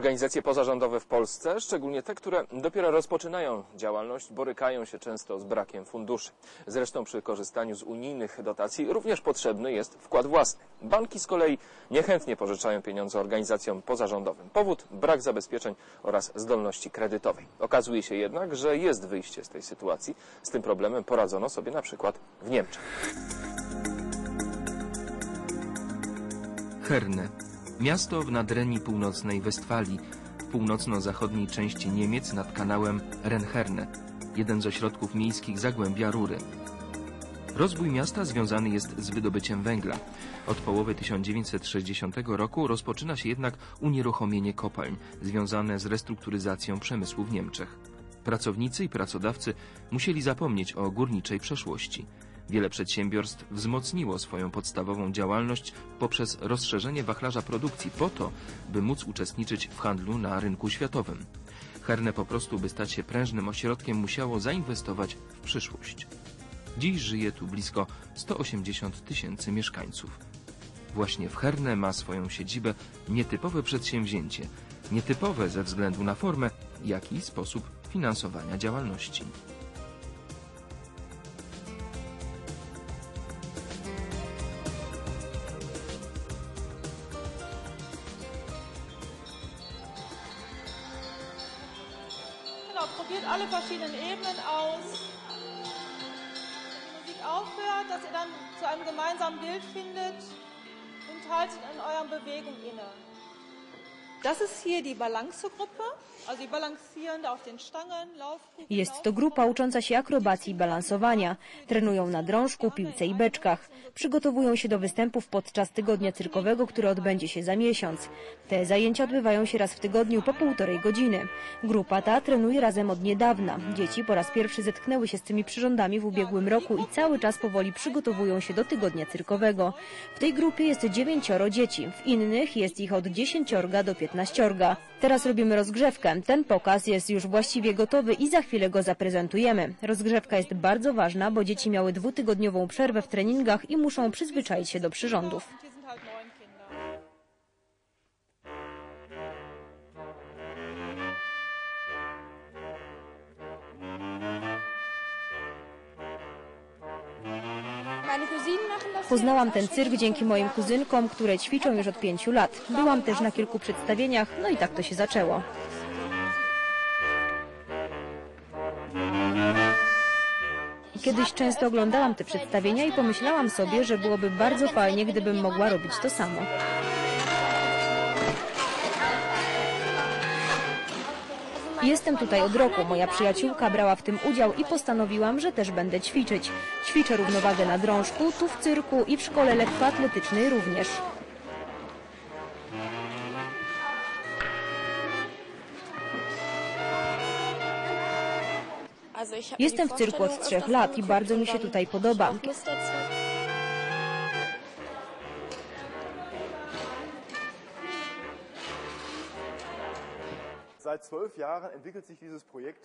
Organizacje pozarządowe w Polsce, szczególnie te, które dopiero rozpoczynają działalność, borykają się często z brakiem funduszy. Zresztą przy korzystaniu z unijnych dotacji również potrzebny jest wkład własny. Banki z kolei niechętnie pożyczają pieniądze organizacjom pozarządowym. Powód brak zabezpieczeń oraz zdolności kredytowej. Okazuje się jednak, że jest wyjście z tej sytuacji. Z tym problemem poradzono sobie na przykład w Niemczech. Herne. Miasto w nadrenii północnej Westfalii, w północno-zachodniej części Niemiec nad kanałem Renherne, jeden z ośrodków miejskich Zagłębia Rury. Rozwój miasta związany jest z wydobyciem węgla. Od połowy 1960 roku rozpoczyna się jednak unieruchomienie kopalń, związane z restrukturyzacją przemysłu w Niemczech. Pracownicy i pracodawcy musieli zapomnieć o górniczej przeszłości. Wiele przedsiębiorstw wzmocniło swoją podstawową działalność poprzez rozszerzenie wachlarza produkcji po to, by móc uczestniczyć w handlu na rynku światowym. Herne po prostu, by stać się prężnym ośrodkiem, musiało zainwestować w przyszłość. Dziś żyje tu blisko 180 tysięcy mieszkańców. Właśnie w Herne ma swoją siedzibę nietypowe przedsięwzięcie. Nietypowe ze względu na formę, jak i sposób finansowania działalności. Genau, probiert alle verschiedenen Ebenen aus. Wenn die Musik aufhört, dass ihr dann zu einem gemeinsamen Bild findet und haltet in euren Bewegungen inne. Jest to grupa ucząca się akrobacji i balansowania. Trenują na drążku, piłce i beczkach. Przygotowują się do występów podczas tygodnia cyrkowego, który odbędzie się za miesiąc. Te zajęcia odbywają się raz w tygodniu po półtorej godziny. Grupa ta trenuje razem od niedawna. Dzieci po raz pierwszy zetknęły się z tymi przyrządami w ubiegłym roku i cały czas powoli przygotowują się do tygodnia cyrkowego. W tej grupie jest dziewięcioro dzieci, w innych jest ich od dziesięciorga do piętnaściorga. Teraz robimy rozgrzewkę. Ten pokaz jest już właściwie gotowy i za chwilę go zaprezentujemy. Rozgrzewka jest bardzo ważna, bo dzieci miały dwutygodniową przerwę w treningach i muszą przyzwyczaić się do przyrządów. Poznałam ten cyrk dzięki moim kuzynkom, które ćwiczą już od pięciu lat. Byłam też na kilku przedstawieniach, no i tak to się zaczęło. Kiedyś często oglądałam te przedstawienia i pomyślałam sobie, że byłoby bardzo fajnie, gdybym mogła robić to samo. Jestem tutaj od roku. Moja przyjaciółka brała w tym udział i postanowiłam, że też będę ćwiczyć. Ćwiczę równowagę na drążku, tu w cyrku i w szkole lekkoatletycznej również. Jestem w cyrku od trzech lat i bardzo mi się tutaj podoba.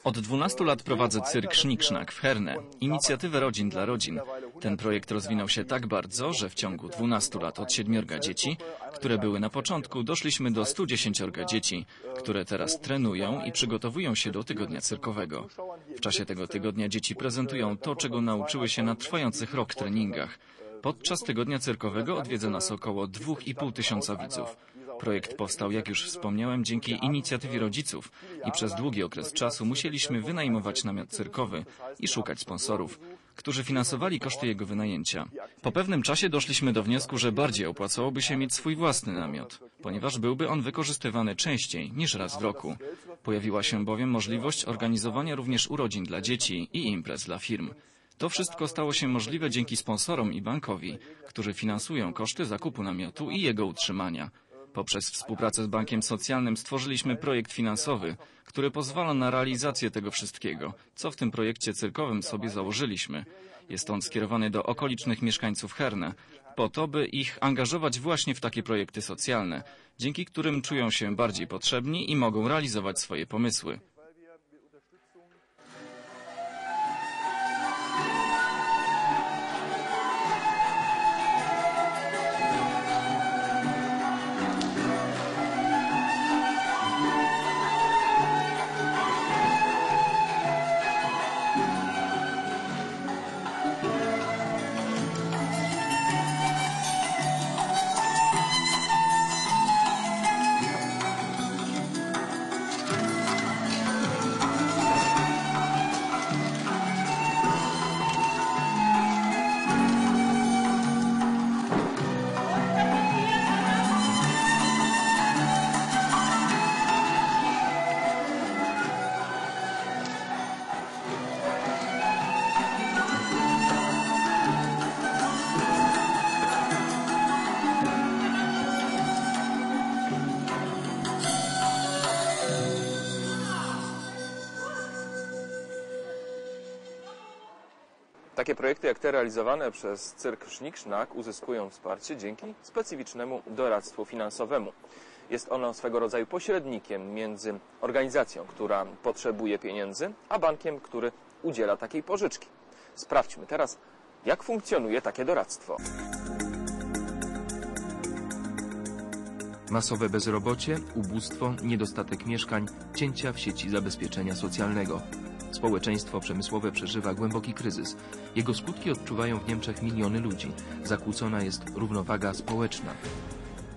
Od 12 lat prowadzę cyrk Szniksznak w Herne, inicjatywę Rodzin dla Rodzin. Ten projekt rozwinął się tak bardzo, że w ciągu 12 lat od siedmiorga dzieci, które były na początku, doszliśmy do 110 dzieci, które teraz trenują i przygotowują się do tygodnia cyrkowego. W czasie tego tygodnia dzieci prezentują to, czego nauczyły się na trwających rok treningach. Podczas tygodnia cyrkowego odwiedza nas około 2,5 tysiąca widzów. Projekt powstał, jak już wspomniałem, dzięki inicjatywie rodziców i przez długi okres czasu musieliśmy wynajmować namiot cyrkowy i szukać sponsorów, którzy finansowali koszty jego wynajęcia. Po pewnym czasie doszliśmy do wniosku, że bardziej opłacałoby się mieć swój własny namiot, ponieważ byłby on wykorzystywany częściej niż raz w roku. Pojawiła się bowiem możliwość organizowania również urodzin dla dzieci i imprez dla firm. To wszystko stało się możliwe dzięki sponsorom i bankowi, którzy finansują koszty zakupu namiotu i jego utrzymania. Poprzez współpracę z Bankiem Socjalnym stworzyliśmy projekt finansowy, który pozwala na realizację tego wszystkiego, co w tym projekcie cyrkowym sobie założyliśmy. Jest on skierowany do okolicznych mieszkańców Herne, po to, by ich angażować właśnie w takie projekty socjalne, dzięki którym czują się bardziej potrzebni i mogą realizować swoje pomysły. Takie projekty jak te realizowane przez cyrk Sznik-Sznak uzyskują wsparcie dzięki specyficznemu doradztwu finansowemu. Jest ono swego rodzaju pośrednikiem między organizacją, która potrzebuje pieniędzy, a bankiem, który udziela takiej pożyczki. Sprawdźmy teraz, jak funkcjonuje takie doradztwo. Masowe bezrobocie, ubóstwo, niedostatek mieszkań, cięcia w sieci zabezpieczenia socjalnego. Społeczeństwo przemysłowe przeżywa głęboki kryzys. Jego skutki odczuwają w Niemczech miliony ludzi. Zakłócona jest równowaga społeczna.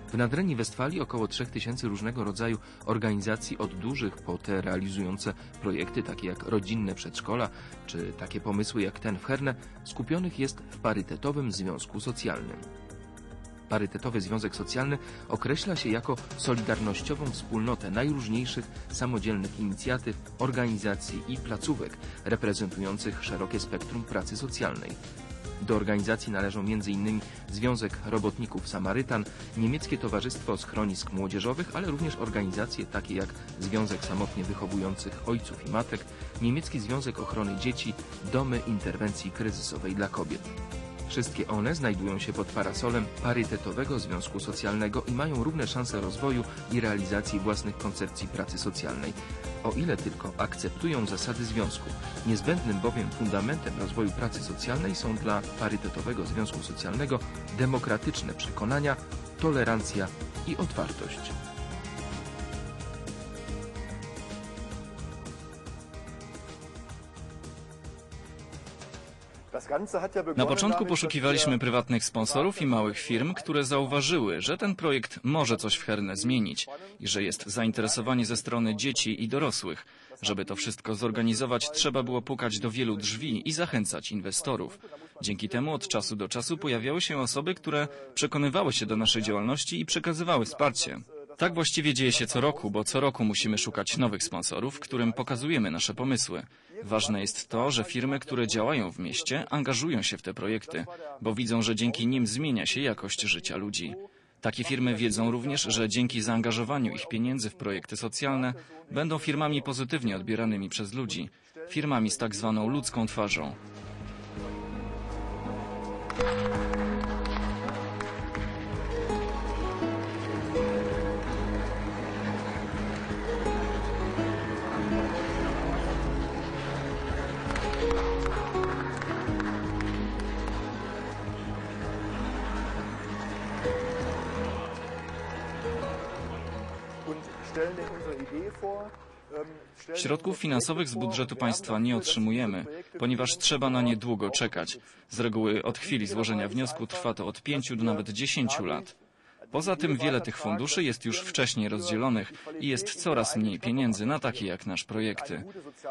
W Nadrenii Westfalii około 3000 różnego rodzaju organizacji od dużych po te realizujące projekty takie jak rodzinne przedszkola czy takie pomysły jak ten w Herne skupionych jest w parytetowym związku socjalnym. Parytetowy Związek Socjalny określa się jako solidarnościową wspólnotę najróżniejszych samodzielnych inicjatyw, organizacji i placówek reprezentujących szerokie spektrum pracy socjalnej. Do organizacji należą m.in. Związek Robotników Samarytan, Niemieckie Towarzystwo Schronisk Młodzieżowych, ale również organizacje takie jak Związek Samotnie Wychowujących Ojców i Matek, Niemiecki Związek Ochrony Dzieci, Domy Interwencji Kryzysowej dla Kobiet. Wszystkie one znajdują się pod parasolem parytetowego związku socjalnego i mają równe szanse rozwoju i realizacji własnych koncepcji pracy socjalnej, o ile tylko akceptują zasady związku. Niezbędnym bowiem fundamentem rozwoju pracy socjalnej są dla parytetowego związku socjalnego demokratyczne przekonania, tolerancja i otwartość. Na początku poszukiwaliśmy prywatnych sponsorów i małych firm, które zauważyły, że ten projekt może coś w Herne zmienić i że jest zainteresowanie ze strony dzieci i dorosłych. Żeby to wszystko zorganizować, trzeba było pukać do wielu drzwi i zachęcać inwestorów. Dzięki temu od czasu do czasu pojawiały się osoby, które przekonywały się do naszej działalności i przekazywały wsparcie. Tak właściwie dzieje się co roku, bo co roku musimy szukać nowych sponsorów, którym pokazujemy nasze pomysły. Ważne jest to, że firmy, które działają w mieście, angażują się w te projekty, bo widzą, że dzięki nim zmienia się jakość życia ludzi. Takie firmy wiedzą również, że dzięki zaangażowaniu ich pieniędzy w projekty socjalne będą firmami pozytywnie odbieranymi przez ludzi, firmami z tak zwaną ludzką twarzą. Środków finansowych z budżetu państwa nie otrzymujemy, ponieważ trzeba na nie długo czekać. Z reguły od chwili złożenia wniosku trwa to od 5 do nawet 10 lat. Poza tym wiele tych funduszy jest już wcześniej rozdzielonych i jest coraz mniej pieniędzy na takie jak nasz projekty.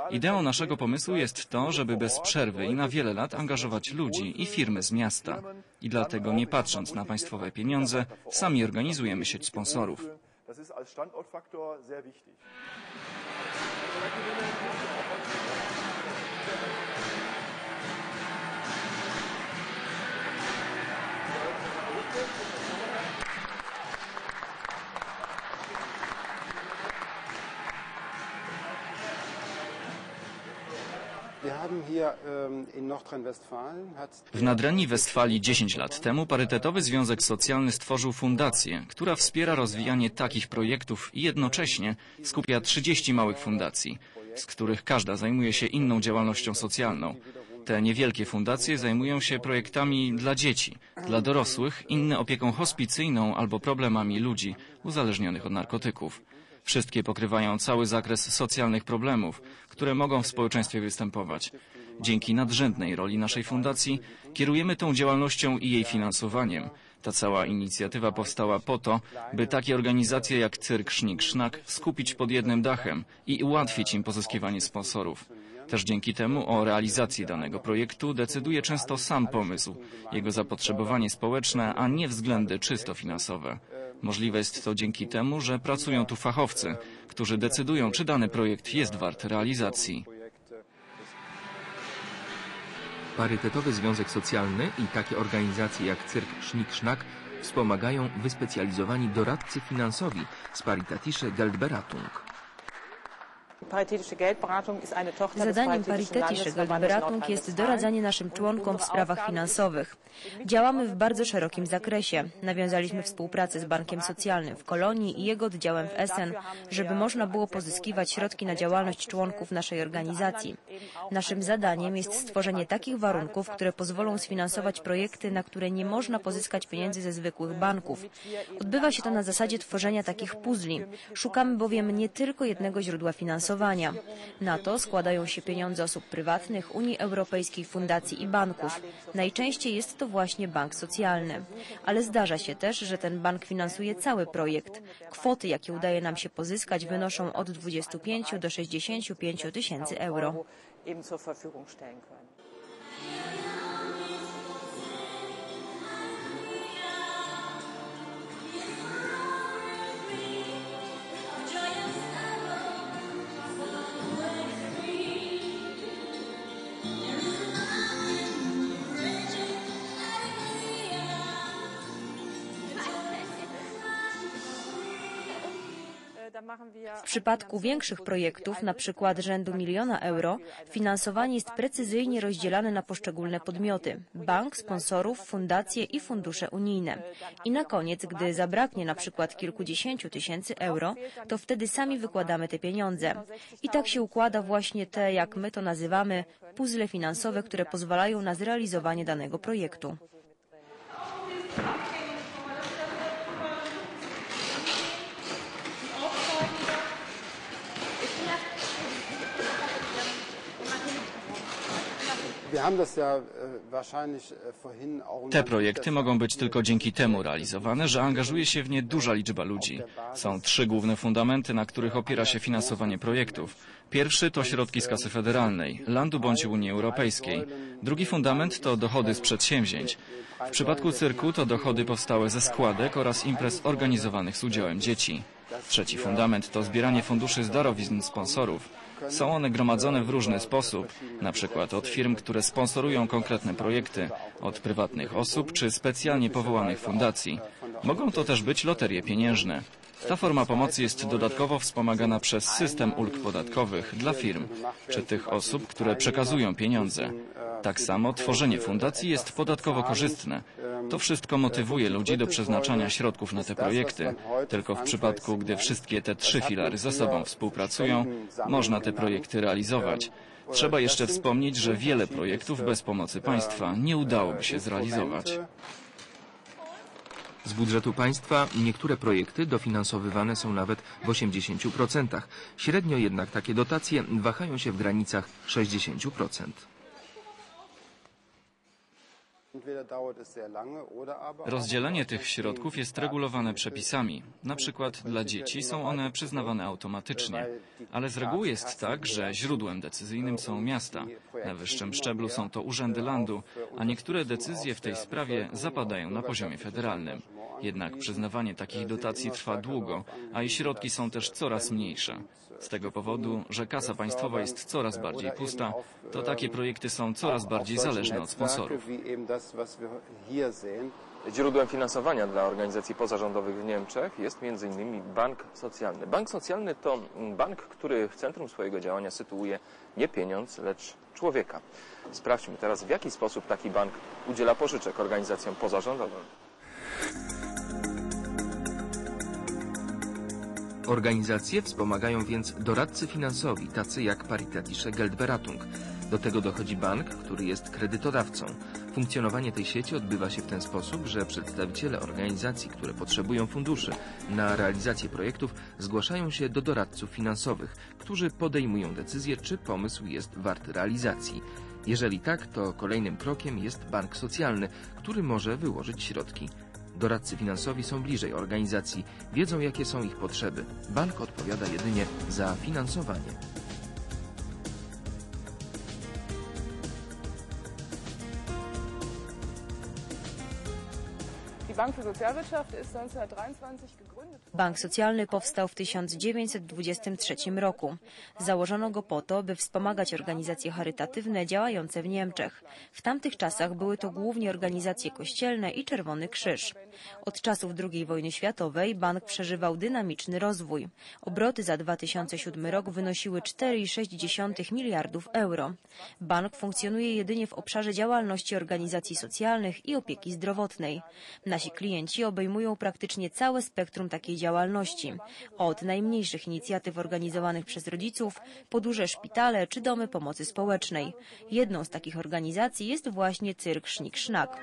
Ideą naszego pomysłu jest to, żeby bez przerwy i na wiele lat angażować ludzi i firmy z miasta. I dlatego nie patrząc na państwowe pieniądze, sami organizujemy sieć sponsorów. Das ist als Standortfaktor sehr wichtig. W Nadrenii Westfalii 10 lat temu Parytetowy Związek Socjalny stworzył fundację, która wspiera rozwijanie takich projektów i jednocześnie skupia 30 małych fundacji, z których każda zajmuje się inną działalnością socjalną. Te niewielkie fundacje zajmują się projektami dla dzieci, dla dorosłych, inne opieką hospicyjną albo problemami ludzi uzależnionych od narkotyków. Wszystkie pokrywają cały zakres socjalnych problemów, które mogą w społeczeństwie występować. Dzięki nadrzędnej roli naszej fundacji kierujemy tą działalnością i jej finansowaniem. Ta cała inicjatywa powstała po to, by takie organizacje jak Cyrk Sznik Sznak skupić pod jednym dachem i ułatwić im pozyskiwanie sponsorów. Też dzięki temu o realizacji danego projektu decyduje często sam pomysł, jego zapotrzebowanie społeczne, a nie względy czysto finansowe. Możliwe jest to dzięki temu, że pracują tu fachowcy, którzy decydują, czy dany projekt jest wart realizacji. Parytetowy Związek Socjalny i takie organizacje jak Cyrk Sznik-Sznak wspomagają wyspecjalizowani doradcy finansowi z Paritatische Geldberatung. Paritätische Geldberatung ist eine Tochter des Zadaniem Landesverbandes Geldberatung jest doradzanie naszym członkom w sprawach finansowych. Działamy w bardzo szerokim zakresie. Nawiązaliśmy współpracę z Bankiem Socjalnym w Kolonii i jego oddziałem w Essen, żeby można było pozyskiwać środki na działalność członków naszej organizacji. Naszym zadaniem jest stworzenie takich warunków, które pozwolą sfinansować projekty, na które nie można pozyskać pieniędzy ze zwykłych banków. Odbywa się to na zasadzie tworzenia takich puzli. Szukamy bowiem nie tylko jednego źródła finansowania. Na to składają się pieniądze osób prywatnych, Unii Europejskiej, fundacji i banków. Najczęściej jest to właśnie bank socjalny. Ale zdarza się też, że ten bank finansuje cały projekt. Kwoty, jakie udaje nam się pozyskać, wynoszą od 25 do 65 tysięcy euro. W przypadku większych projektów, na przykład rzędu miliona euro, finansowanie jest precyzyjnie rozdzielane na poszczególne podmioty bank, sponsorów, fundacje i fundusze unijne. I na koniec, gdy zabraknie na przykład kilkudziesięciu tysięcy euro, to wtedy sami wykładamy te pieniądze. I tak się układa właśnie te, jak my to nazywamy, puzzle finansowe, które pozwalają na zrealizowanie danego projektu. Te projekty mogą być tylko dzięki temu realizowane, że angażuje się w nie duża liczba ludzi. Są trzy główne fundamenty, na których opiera się finansowanie projektów. Pierwszy to środki z kasy federalnej, landu bądź Unii Europejskiej. Drugi fundament to dochody z przedsięwzięć. W przypadku cyrku to dochody powstałe ze składek oraz imprez organizowanych z udziałem dzieci. Trzeci fundament to zbieranie funduszy z darowizn sponsorów. Są one gromadzone w różny sposób, na przykład od firm, które sponsorują konkretne projekty, od prywatnych osób czy specjalnie powołanych fundacji. Mogą to też być loterie pieniężne. Ta forma pomocy jest dodatkowo wspomagana przez system ulg podatkowych dla firm, czy tych osób, które przekazują pieniądze. Tak samo tworzenie fundacji jest podatkowo korzystne. To wszystko motywuje ludzi do przeznaczania środków na te projekty. Tylko w przypadku, gdy wszystkie te trzy filary ze sobą współpracują, można te projekty realizować. Trzeba jeszcze wspomnieć, że wiele projektów bez pomocy państwa nie udałoby się zrealizować. Z budżetu państwa niektóre projekty dofinansowywane są nawet w 80%. Średnio jednak takie dotacje wahają się w granicach 60%. Rozdzielenie tych środków jest regulowane przepisami. Na przykład dla dzieci są one przyznawane automatycznie, ale z reguły jest tak, że źródłem decyzyjnym są miasta. Na wyższym szczeblu są to urzędy landu, a niektóre decyzje w tej sprawie zapadają na poziomie federalnym. Jednak przyznawanie takich dotacji trwa długo, a ich środki są też coraz mniejsze. Z tego powodu, że kasa państwowa jest coraz bardziej pusta, to takie projekty są coraz bardziej zależne od sponsorów. Źródłem finansowania dla organizacji pozarządowych w Niemczech jest m.in. Bank Socjalny. Bank Socjalny to bank, który w centrum swojego działania sytuuje nie pieniądz, lecz człowieka. Sprawdźmy teraz, w jaki sposób taki bank udziela pożyczek organizacjom pozarządowym. Organizacje wspomagają więc doradcy finansowi, tacy jak Paritätische Geldberatung. Do tego dochodzi bank, który jest kredytodawcą. Funkcjonowanie tej sieci odbywa się w ten sposób, że przedstawiciele organizacji, które potrzebują funduszy na realizację projektów, zgłaszają się do doradców finansowych, którzy podejmują decyzję, czy pomysł jest wart realizacji. Jeżeli tak, to kolejnym krokiem jest bank socjalny, który może wyłożyć środki. Doradcy finansowi są bliżej organizacji, wiedzą jakie są ich potrzeby. Bank odpowiada jedynie za finansowanie. Die Bank für Sozialwirtschaft ist 1923 gegründet. Bank Socjalny powstał w 1923 roku. Założono go po to, by wspomagać organizacje charytatywne działające w Niemczech. W tamtych czasach były to głównie organizacje kościelne i Czerwony Krzyż. Od czasów II wojny światowej bank przeżywał dynamiczny rozwój. Obroty za 2007 rok wynosiły 4,6 miliardów euro. Bank funkcjonuje jedynie w obszarze działalności organizacji socjalnych i opieki zdrowotnej. Nasi klienci obejmują praktycznie całe spektrum takiej działalności. Od najmniejszych inicjatyw organizowanych przez rodziców, po duże szpitale czy domy pomocy społecznej. Jedną z takich organizacji jest właśnie cyrk Sznik-Sznak.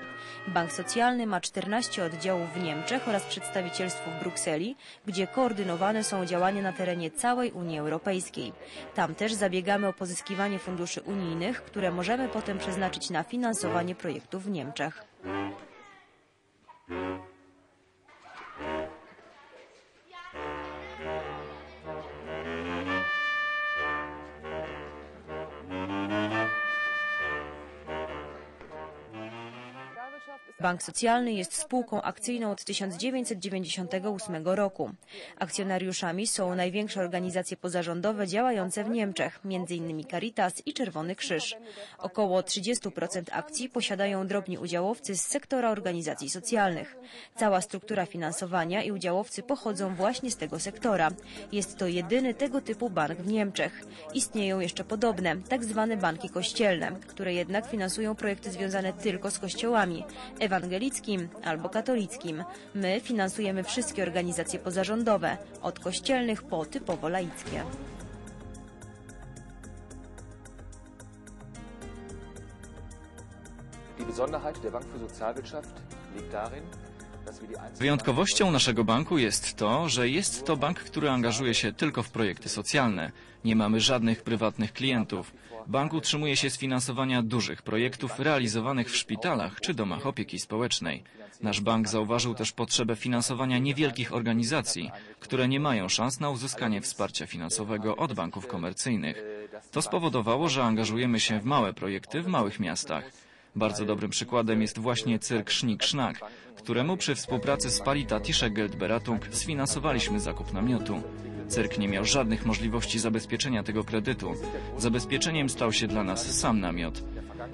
Bank Socjalny ma 14 oddziałów w Niemczech oraz przedstawicielstwo w Brukseli, gdzie koordynowane są działania na terenie całej Unii Europejskiej. Tam też zabiegamy o pozyskiwanie funduszy unijnych, które możemy potem przeznaczyć na finansowanie projektów w Niemczech. Bank Socjalny jest spółką akcyjną od 1998 roku. Akcjonariuszami są największe organizacje pozarządowe działające w Niemczech, m.in. Caritas i Czerwony Krzyż. Około 30% akcji posiadają drobni udziałowcy z sektora organizacji socjalnych. Cała struktura finansowania i udziałowcy pochodzą właśnie z tego sektora. Jest to jedyny tego typu bank w Niemczech. Istnieją jeszcze podobne, tak zwane banki kościelne, które jednak finansują projekty związane tylko z kościołami ewangelickim albo katolickim. My finansujemy wszystkie organizacje pozarządowe, od kościelnych po typowo laickie. Die Besonderheit der Bank für Sozialwirtschaft liegt darin, Wyjątkowością naszego banku jest to, że jest to bank, który angażuje się tylko w projekty socjalne. Nie mamy żadnych prywatnych klientów. Bank utrzymuje się z finansowania dużych projektów realizowanych w szpitalach czy domach opieki społecznej. Nasz bank zauważył też potrzebę finansowania niewielkich organizacji, które nie mają szans na uzyskanie wsparcia finansowego od banków komercyjnych. To spowodowało, że angażujemy się w małe projekty w małych miastach. Bardzo dobrym przykładem jest właśnie cyrk Sznik-Sznak, któremu przy współpracy z Paritatysche Geldberatung sfinansowaliśmy zakup namiotu. Cyrk nie miał żadnych możliwości zabezpieczenia tego kredytu. Zabezpieczeniem stał się dla nas sam namiot.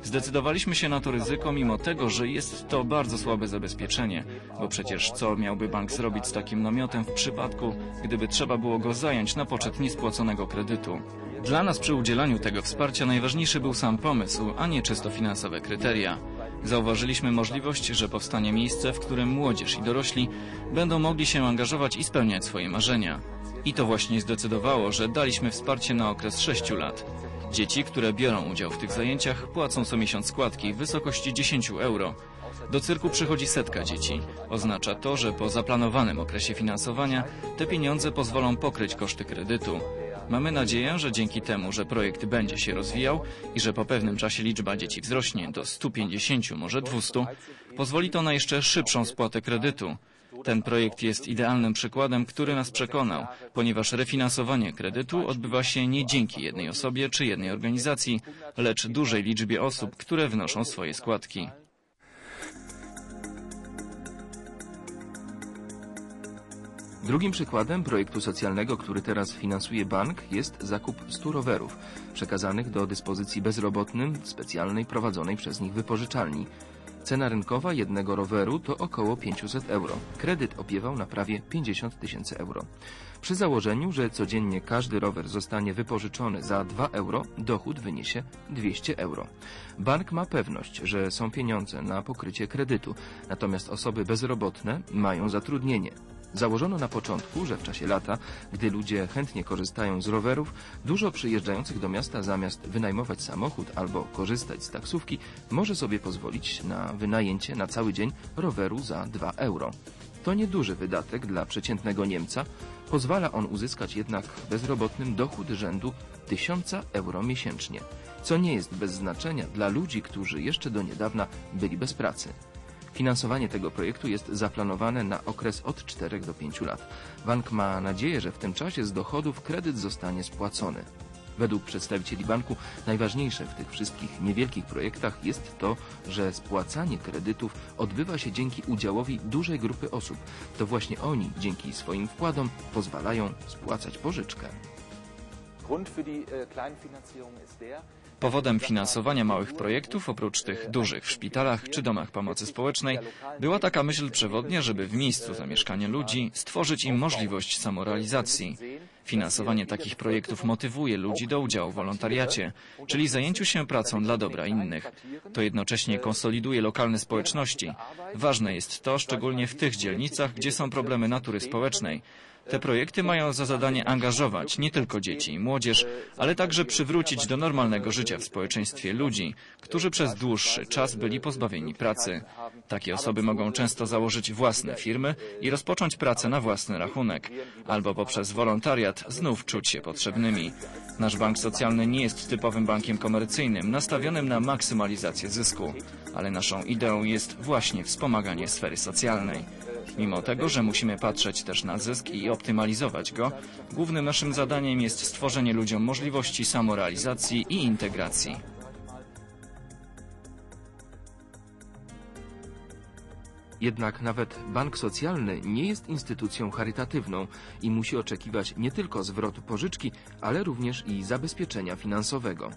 Zdecydowaliśmy się na to ryzyko, mimo tego, że jest to bardzo słabe zabezpieczenie, bo przecież co miałby bank zrobić z takim namiotem w przypadku, gdyby trzeba było go zająć na poczet niespłaconego kredytu? Dla nas przy udzielaniu tego wsparcia najważniejszy był sam pomysł, a nie czysto finansowe kryteria. Zauważyliśmy możliwość, że powstanie miejsce, w którym młodzież i dorośli będą mogli się angażować i spełniać swoje marzenia. I to właśnie zdecydowało, że daliśmy wsparcie na okres 6 lat. Dzieci, które biorą udział w tych zajęciach, płacą co miesiąc składki w wysokości 10 euro. Do cyrku przychodzi setka dzieci. Oznacza to, że po zaplanowanym okresie finansowania te pieniądze pozwolą pokryć koszty kredytu. Mamy nadzieję, że dzięki temu, że projekt będzie się rozwijał i że po pewnym czasie liczba dzieci wzrośnie do 150, może 200, pozwoli to na jeszcze szybszą spłatę kredytu. Ten projekt jest idealnym przykładem, który nas przekonał, ponieważ refinansowanie kredytu odbywa się nie dzięki jednej osobie czy jednej organizacji, lecz dużej liczbie osób, które wnoszą swoje składki. Drugim przykładem projektu socjalnego, który teraz finansuje bank, jest zakup 100 rowerów przekazanych do dyspozycji bezrobotnym w specjalnej prowadzonej przez nich wypożyczalni. Cena rynkowa jednego roweru to około 500 euro. Kredyt opiewał na prawie 50 tysięcy euro. Przy założeniu, że codziennie każdy rower zostanie wypożyczony za 2 euro, dochód wyniesie 200 euro. Bank ma pewność, że są pieniądze na pokrycie kredytu, natomiast osoby bezrobotne mają zatrudnienie. Założono na początku, że w czasie lata, gdy ludzie chętnie korzystają z rowerów, dużo przyjeżdżających do miasta zamiast wynajmować samochód albo korzystać z taksówki, może sobie pozwolić na wynajęcie na cały dzień roweru za 2 euro. To nieduży wydatek dla przeciętnego Niemca, pozwala on uzyskać jednak bezrobotnym dochód rzędu 1000 euro miesięcznie, co nie jest bez znaczenia dla ludzi, którzy jeszcze do niedawna byli bez pracy. Finansowanie tego projektu jest zaplanowane na okres od 4 do 5 lat. Bank ma nadzieję, że w tym czasie z dochodów kredyt zostanie spłacony. Według przedstawicieli banku najważniejsze w tych wszystkich niewielkich projektach jest to, że spłacanie kredytów odbywa się dzięki udziałowi dużej grupy osób. To właśnie oni dzięki swoim wkładom pozwalają spłacać pożyczkę. Grund für die äh, Kleinfinanzierung Powodem finansowania małych projektów, oprócz tych dużych w szpitalach czy domach pomocy społecznej, była taka myśl przewodnia, żeby w miejscu zamieszkania ludzi stworzyć im możliwość samorealizacji. Finansowanie takich projektów motywuje ludzi do udziału w wolontariacie, czyli zajęciu się pracą dla dobra innych. To jednocześnie konsoliduje lokalne społeczności. Ważne jest to, szczególnie w tych dzielnicach, gdzie są problemy natury społecznej. Te projekty mają za zadanie angażować nie tylko dzieci i młodzież, ale także przywrócić do normalnego życia w społeczeństwie ludzi, którzy przez dłuższy czas byli pozbawieni pracy. Takie osoby mogą często założyć własne firmy i rozpocząć pracę na własny rachunek, albo poprzez wolontariat znów czuć się potrzebnymi. Nasz bank socjalny nie jest typowym bankiem komercyjnym, nastawionym na maksymalizację zysku, ale naszą ideą jest właśnie wspomaganie sfery socjalnej. Mimo tego, że musimy patrzeć też na zysk i optymalizować go, głównym naszym zadaniem jest stworzenie ludziom możliwości samorealizacji i integracji. Jednak nawet bank socjalny nie jest instytucją charytatywną i musi oczekiwać nie tylko zwrotu pożyczki, ale również i zabezpieczenia finansowego.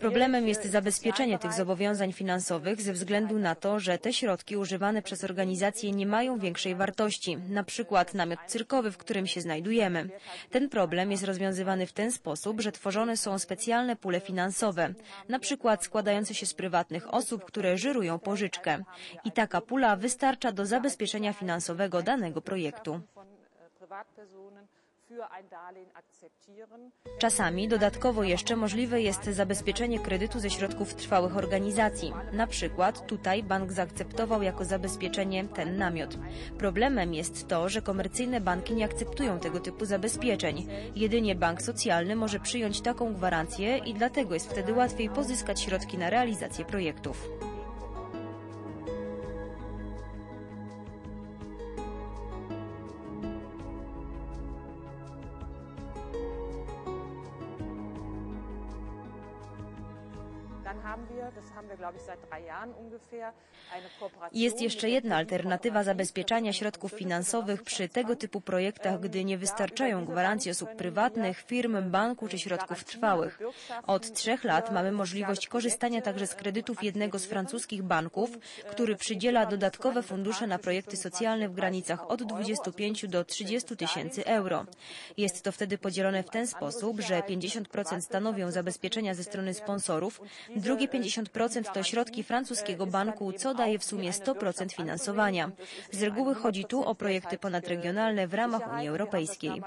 Problemem äh, jest im zabezpieczenie tych zobowiązań finansowych ze względu na to, że te środki używane przez organizacje nie mają większej wartości, na przykład namiot cyrkowy, w którym się znajdujemy. Ten problem jest rozwiązywany w ten sposób, że tworzone są specjalne pule finansowe, na przykład składające się z prywatnych osób, które żyrują pożyczkę. I taka pula wystarcza do zabezpieczenia finansowego danego projektu. Privatpersonen Czasami dodatkowo jeszcze możliwe jest zabezpieczenie kredytu ze środków trwałych organizacji. Na przykład tutaj bank zaakceptował jako zabezpieczenie ten namiot. Problemem jest to, że komercyjne banki nie akceptują tego typu zabezpieczeń. Jedynie bank socjalny może przyjąć taką gwarancję i dlatego jest wtedy łatwiej pozyskać środki na realizację projektów. Jest jeszcze jedna alternatywa zabezpieczania środków finansowych przy tego typu projektach, gdy nie wystarczają gwarancji osób prywatnych, firm, banku czy środków trwałych. Od trzech lat mamy możliwość korzystania także z kredytów jednego z francuskich banków, który przydziela dodatkowe fundusze na projekty socjalne w granicach od 25 do 30 tysięcy euro. Jest to wtedy podzielone w ten sposób, że 50% stanowią zabezpieczenia ze strony sponsorów, drugie 50% to środki francuskiego banku, co daje w sumie 100% finansowania. Z reguły chodzi tu o projekty ponadregionalne w ramach Unii Europejskiej.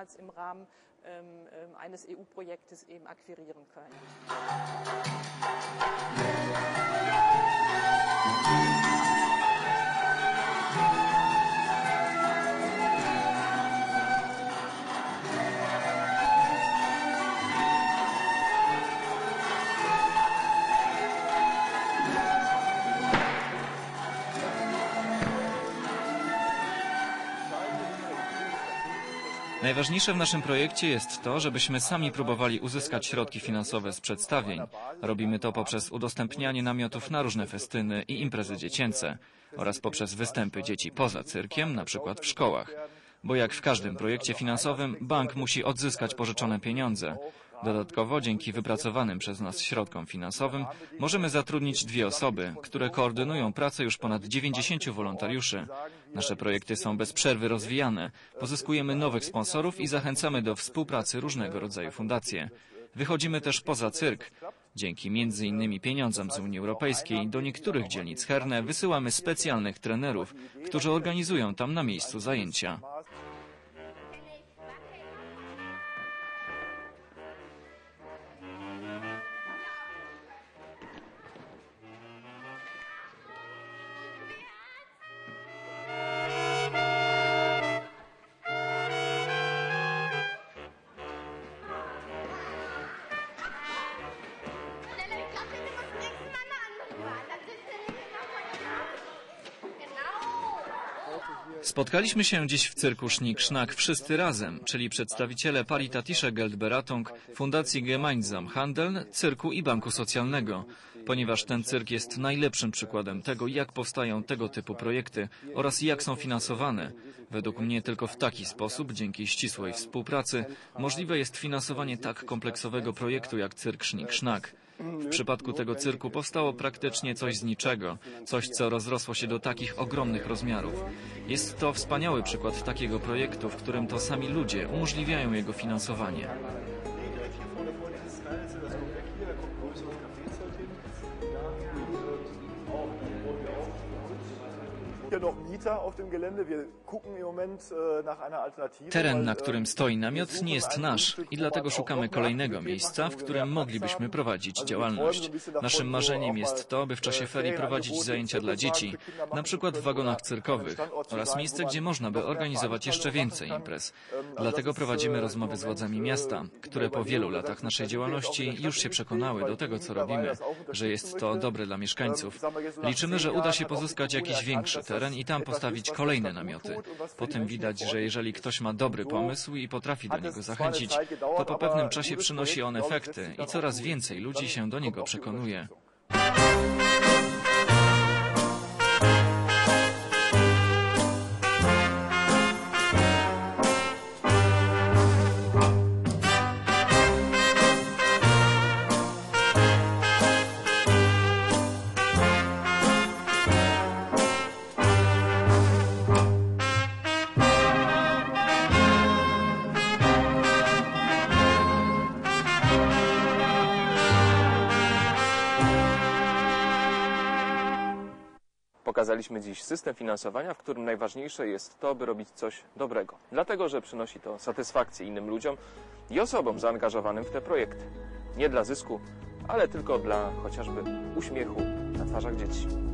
Najważniejsze w naszym projekcie jest to, żebyśmy sami próbowali uzyskać środki finansowe z przedstawień. Robimy to poprzez udostępnianie namiotów na różne festyny i imprezy dziecięce oraz poprzez występy dzieci poza cyrkiem, na przykład w szkołach. Bo jak w każdym projekcie finansowym, bank musi odzyskać pożyczone pieniądze. Dodatkowo, dzięki wypracowanym przez nas środkom finansowym, możemy zatrudnić dwie osoby, które koordynują pracę już ponad 90 wolontariuszy. Nasze projekty są bez przerwy rozwijane, pozyskujemy nowych sponsorów i zachęcamy do współpracy różnego rodzaju fundacje. Wychodzimy też poza cyrk. Dzięki innymi pieniądzom z Unii Europejskiej do niektórych dzielnic Herne wysyłamy specjalnych trenerów, którzy organizują tam na miejscu zajęcia. Spotkaliśmy się dziś w cyrku Sznik Sznak wszyscy razem, czyli przedstawiciele Paritatische Geldberatung, Fundacji Gemeinsam Handeln, Cyrku i Banku Socjalnego, ponieważ ten cyrk jest najlepszym przykładem tego, jak powstają tego typu projekty oraz jak są finansowane. Według mnie tylko w taki sposób, dzięki ścisłej współpracy, możliwe jest finansowanie tak kompleksowego projektu jak cyrk Sznik Sznak. W przypadku tego cyrku powstało praktycznie coś z niczego, coś co rozrosło się do takich ogromnych rozmiarów. Jest to wspaniały przykład takiego projektu, w którym to sami ludzie umożliwiają jego finansowanie. Teren, na äh, którym stoi namiot, nie jest nasz i dlatego szukamy kolejnego miejsca, w którym moglibyśmy prowadzić działalność. Naszym marzeniem jest to, by w czasie äh, ferii prowadzić zajęcia dla dzieci, na przykład w wagonach cyrkowych oraz miejsce, gdzie można by organizować jeszcze więcej imprez. Ähm, also Dlatego ist, prowadzimy äh, rozmowy z władzami miasta, äh, które po wielu latach naszej działalności już się przekonały do tego, co robimy, że jest to dobre dla mieszkańców. Liczymy, że uda się pozyskać jakiś większy teren i tam postawić kolejne namioty. Po tym widać, że jeżeli ktoś ma dobry pomysł i potrafi do niego zachęcić, to po pewnym czasie przynosi on efekty i coraz więcej ludzi się do niego przekonuje. Pokazaliśmy dziś system finansowania, w którym najważniejsze jest to, by robić coś dobrego. Dlatego, że przynosi to satysfakcję innym ludziom i osobom zaangażowanym w te projekty. Nie dla zysku, ale tylko dla chociażby uśmiechu na twarzach dzieci.